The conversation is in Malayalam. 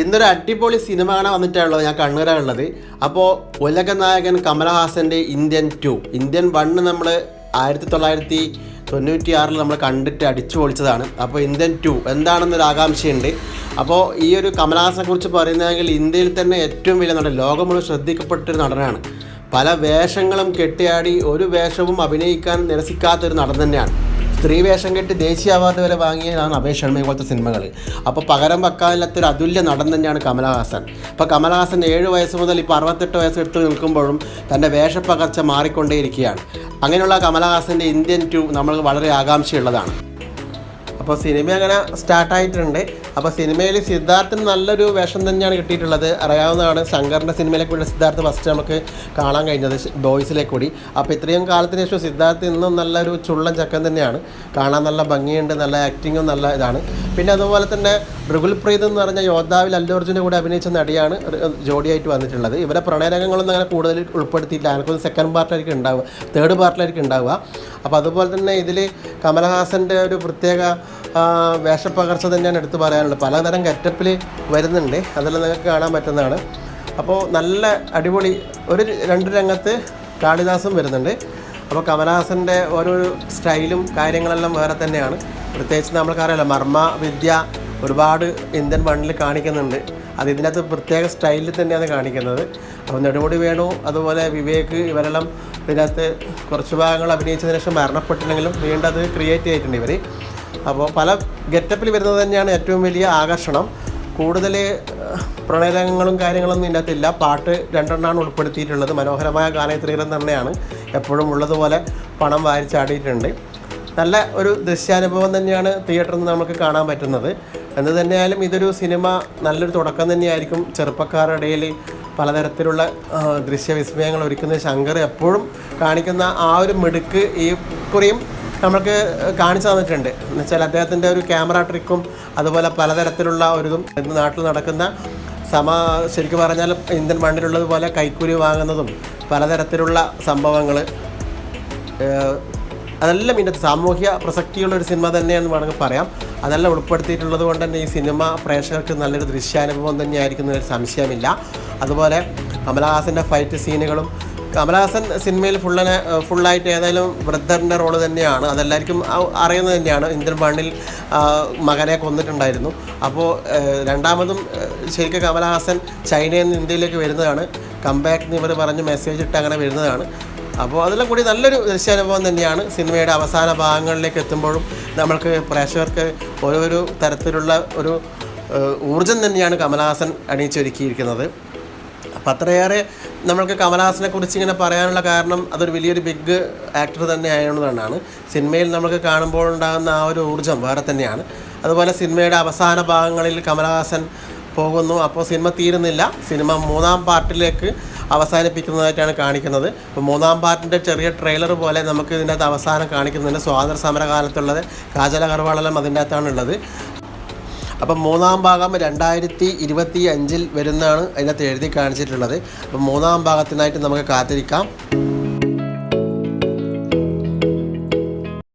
ഇന്നൊരു അടിപൊളി സിനിമ കാണാൻ വന്നിട്ടാണുള്ളത് ഞാൻ കണ്ണൂരാണുള്ളത് അപ്പോൾ ഉലകനായകൻ കമലഹാസന്റെ ഇന്ത്യൻ ടു ഇന്ത്യൻ വണ്ണ് നമ്മൾ ആയിരത്തി തൊള്ളായിരത്തി തൊണ്ണൂറ്റി ആറിൽ നമ്മൾ കണ്ടിട്ട് അടിച്ചു പൊളിച്ചതാണ്. അപ്പോൾ ഇന്ത്യൻ ടു എന്താണെന്നൊരു ആകാംക്ഷയുണ്ട്. അപ്പോൾ ഈ ഒരു കമലഹാസനെ കുറിച്ച് പറയുന്നതെങ്കിൽ ഇന്ത്യയിൽ തന്നെ ഏറ്റവും വലിയ നടൻ ലോകം മുഴുവൻ ശ്രദ്ധിക്കപ്പെട്ടൊരു നടനാണ്. പല വേഷങ്ങളും കെട്ടിയാടി ഒരു വേഷവും അഭിനയിക്കാൻ നിരസിക്കാത്തൊരു നടൻ തന്നെയാണ്. സ്ത്രീ വേഷം കെട്ടി ദേശീയ അവാർഡ് വരെ വാങ്ങിയതാണ് അപേക്ഷ ശർമ്മ പോലത്തെ സിനിമകൾ അപ്പോൾ പകരം വെക്കാനില്ലാത്തൊരു അതുല്യ നടൻ തന്നെയാണ് കമലഹാസൻ. അപ്പോൾ കമലഹാസൻ ഏഴ് വയസ്സ് മുതൽ ഇപ്പോൾ അറുപത്തെട്ട് വയസ്സ് എടുത്ത് നിൽക്കുമ്പോഴും തന്റെ വേഷപ്പകർച്ച മാറിക്കൊണ്ടേയിരിക്കുകയാണ്. അങ്ങനെയുള്ള കമലഹാസന്റെ ഇന്ത്യൻ ടു നമ്മൾ വളരെ ആകാംക്ഷയുള്ളതാണ്. അപ്പോൾ സിനിമ അങ്ങനെ സ്റ്റാർട്ടായിട്ടുണ്ട് അപ്പോൾ സിനിമയിൽ സിദ്ധാർത്ഥിന് നല്ലൊരു വേഷം തന്നെയാണ് കിട്ടിയിട്ടുള്ളത്. അറിയാവുന്നതാണ് ശങ്കറിന്റെ സിനിമയിലെ കൂടി സിദ്ധാർത്ഥ് ഫസ്റ്റ് നമുക്ക് കാണാൻ കഴിഞ്ഞത് ബോയ്സിലെ കൂടി. അപ്പോൾ ഇത്രയും കാലത്തിന് ശേഷം സിദ്ധാർത്ഥ് ഇന്നും നല്ലൊരു ചുള്ളൻ ചക്കൻ തന്നെയാണ്. കാണാൻ നല്ല ഭംഗിയുണ്ട് നല്ല ആക്ടിങ്ങും നല്ല ഇതാണ്. പിന്നെ അതുപോലെ തന്നെ മൃഗുൽ പ്രീത് എന്ന് പറഞ്ഞ യോദ്ധാവിൽ അല്ലു കൂടെ അഭിനയിച്ച നടിയാണ് ജോഡിയായിട്ട് വന്നിട്ടുള്ളത്. ഇവരെ പ്രണയരംഗങ്ങളൊന്നും അങ്ങനെ കൂടുതൽ ഉൾപ്പെടുത്തിയിട്ടില്ല. എനിക്കൊന്ന് സെക്കൻഡ് പാർട്ടിലായിരിക്കും ഉണ്ടാവുക തേർഡ് പാർട്ടിലായിരിക്കും ഉണ്ടാവുക. അപ്പോൾ അതുപോലെ തന്നെ ഇതിൽ കമലഹാസന്റെ ഒരു പ്രത്യേക വേഷപ്പകർച്ച തന്നെയാണ് എടുത്തു പറയാനുള്ളത് പലതരം ഗെറ്റപ്പിൽ വരുന്നുണ്ട്. അതെല്ലാം നിങ്ങൾക്ക് കാണാൻ പറ്റുന്നതാണ്. അപ്പോൾ നല്ല അടിപൊളി ഒരു രണ്ട് രംഗത്ത് കാളിദാസും വരുന്നുണ്ട്. അപ്പോൾ കമലഹാസന്റെ ഓരോ സ്റ്റൈലും കാര്യങ്ങളെല്ലാം വേറെ തന്നെയാണ്. പ്രത്യേകിച്ച് നമ്മൾക്കറിയാലോ മർമ്മ വിദ്യ ഒരുപാട് ഇന്ത്യൻ മണ്ണിൽ കാണിക്കുന്നുണ്ട്. അത് ഇതിനകത്ത് പ്രത്യേക സ്റ്റൈലിൽ തന്നെയാണ് കാണിക്കുന്നത്. അപ്പോൾ നെടുമുടി വേണു അതുപോലെ വിവേക് ഇവരെല്ലാം ഇതിനകത്ത് കുറച്ച് ഭാഗങ്ങൾ അഭിനയിച്ചതിന് ശേഷം മരണപ്പെട്ടില്ലെങ്കിലും വീണ്ടും അത് ക്രിയേറ്റ് ചെയ്തിട്ടുണ്ട് ഇവർ അപ്പോൾ പല ഗെറ്റപ്പിൽ വരുന്നത് തന്നെയാണ് ഏറ്റവും വലിയ ആകർഷണം. കൂടുതൽ പ്രണയരംഗങ്ങളും കാര്യങ്ങളൊന്നും ഇതിനകത്തില്ല പാട്ട് രണ്ടെണ്ണമാണ് ഉൾപ്പെടുത്തിയിട്ടുള്ളത്. മനോഹരമായ ഗാനചിത്രീകരണം തന്നെയാണ് എപ്പോഴും ഉള്ളതുപോലെ പണം വാരിച്ചാടിയിട്ടുണ്ട് നല്ല ഒരു ദൃശ്യാനുഭവം തന്നെയാണ് തിയേറ്ററിൽ നിന്ന് നമുക്ക് കാണാൻ പറ്റുന്നത്. എന്ന് തന്നെയായാലും ഇതൊരു സിനിമ നല്ലൊരു തുടക്കം തന്നെയായിരിക്കും. ചെറുപ്പക്കാരുടെ ഇടയിൽ പലതരത്തിലുള്ള ദൃശ്യവിസ്മയങ്ങൾ ഒരുക്കുന്ന ശങ്കർ എപ്പോഴും കാണിക്കുന്ന ആ ഒരു മിടുക്ക് ഈ കുറിയും നമുക്ക് കാണിച്ചു തന്നിട്ടുണ്ട്. എന്നുവെച്ചാൽ അദ്ദേഹത്തിന്റെ ഒരു ക്യാമറ ട്രിക്കും അതുപോലെ പലതരത്തിലുള്ള ഒരു ഇതും നാട്ടിൽ നടക്കുന്ന സമ ശരിക്കും പറഞ്ഞാൽ ഇന്ത്യൻ മണ്ണിലുള്ളതുപോലെ കൈക്കൂലി വാങ്ങുന്നതും പലതരത്തിലുള്ള സംഭവങ്ങൾ അതെല്ലാം ഇതിന്റെ സാമൂഹ്യ പ്രസക്തിയുള്ള ഒരു സിനിമ തന്നെയാണെന്ന് വേണമെങ്കിൽ പറയാം. അതെല്ലാം ഉൾപ്പെടുത്തിയിട്ടുള്ളത് കൊണ്ട് തന്നെ ഈ സിനിമ പ്രേക്ഷകർക്ക് നല്ലൊരു ദൃശ്യാനുഭവം തന്നെയായിരിക്കുന്ന ഒരു സംശയമില്ല. അതുപോലെ കമലഹാസന്റെ ഫൈറ്റ് സീനുകളും കമലഹാസൻ സിനിമയിൽ ഫുള്ളനെ ഫുള്ളായിട്ട് ഏതായാലും വൃദ്ധന്റെ റോൾ തന്നെയാണ്. അതെല്ലാവർക്കും അറിയുന്നത് തന്നെയാണ്. ഇന്ത്യൻ മണ്ണിൽ മകനെ കൊന്നിട്ടുണ്ടായിരുന്നു. അപ്പോൾ രണ്ടാമതും ശരിക്കും കമലഹാസൻ ചൈനയിൽ നിന്ന് ഇന്ത്യയിലേക്ക് വരുന്നതാണ്. കംബാക്ക് എന്ന് ഇവർ പറഞ്ഞ് മെസ്സേജ് ഇട്ട് അങ്ങനെ വരുന്നതാണ്. അപ്പോൾ അതെല്ലാം കൂടി നല്ലൊരു ദൃശ്യാനുഭവം തന്നെയാണ്. സിനിമയുടെ അവസാന ഭാഗങ്ങളിലേക്ക് എത്തുമ്പോഴും നമ്മൾക്ക് പ്രേക്ഷകർക്ക് ഓരോരോ തരത്തിലുള്ള ഒരു ഊർജം തന്നെയാണ് കമലഹാസൻ അണിയിച്ചൊരുക്കിയിരിക്കുന്നത്. അപ്പം അത്രയേറെ നമ്മൾക്ക് കമലഹാസനെ കുറിച്ച് ഇങ്ങനെ പറയാനുള്ള കാരണം അതൊരു വലിയൊരു ബിഗ് ആക്ടർ തന്നെ ആയതുകൊണ്ടാണ്. സിനിമയിൽ നമുക്ക് കാണുമ്പോൾ ഉണ്ടാകുന്ന ആ ഒരു ഊർജം വേറെ തന്നെയാണ്. അതുപോലെ സിനിമയുടെ അവസാന ഭാഗങ്ങളിൽ കമലഹാസൻ പോകുന്നു. അപ്പോൾ സിനിമ തീരുന്നില്ല. സിനിമ മൂന്നാം പാർട്ടിലേക്ക് അവസാനിപ്പിക്കുന്നതായിട്ടാണ് കാണിക്കുന്നത്. അപ്പോൾ മൂന്നാം പാർട്ടിന്റെ ചെറിയ ട്രെയിലർ പോലെ നമുക്ക് ഇതിനകത്ത് അവസാനം കാണിക്കുന്നുണ്ട്. സ്വാതന്ത്ര്യ സമരകാലത്തുള്ളത് കാജല അഗർവാളെല്ലാം അതിന്റെ അകത്താണ് ഉള്ളത് അപ്പം മൂന്നാം ഭാഗം രണ്ടായിരത്തി ഇരുപത്തി അഞ്ചിൽ വരുന്നതാണ് അതിനകത്ത് എഴുതി കാണിച്ചിട്ടുള്ളത്. അപ്പം മൂന്നാം ഭാഗത്തിനായിട്ട് നമുക്ക് കാത്തിരിക്കാം.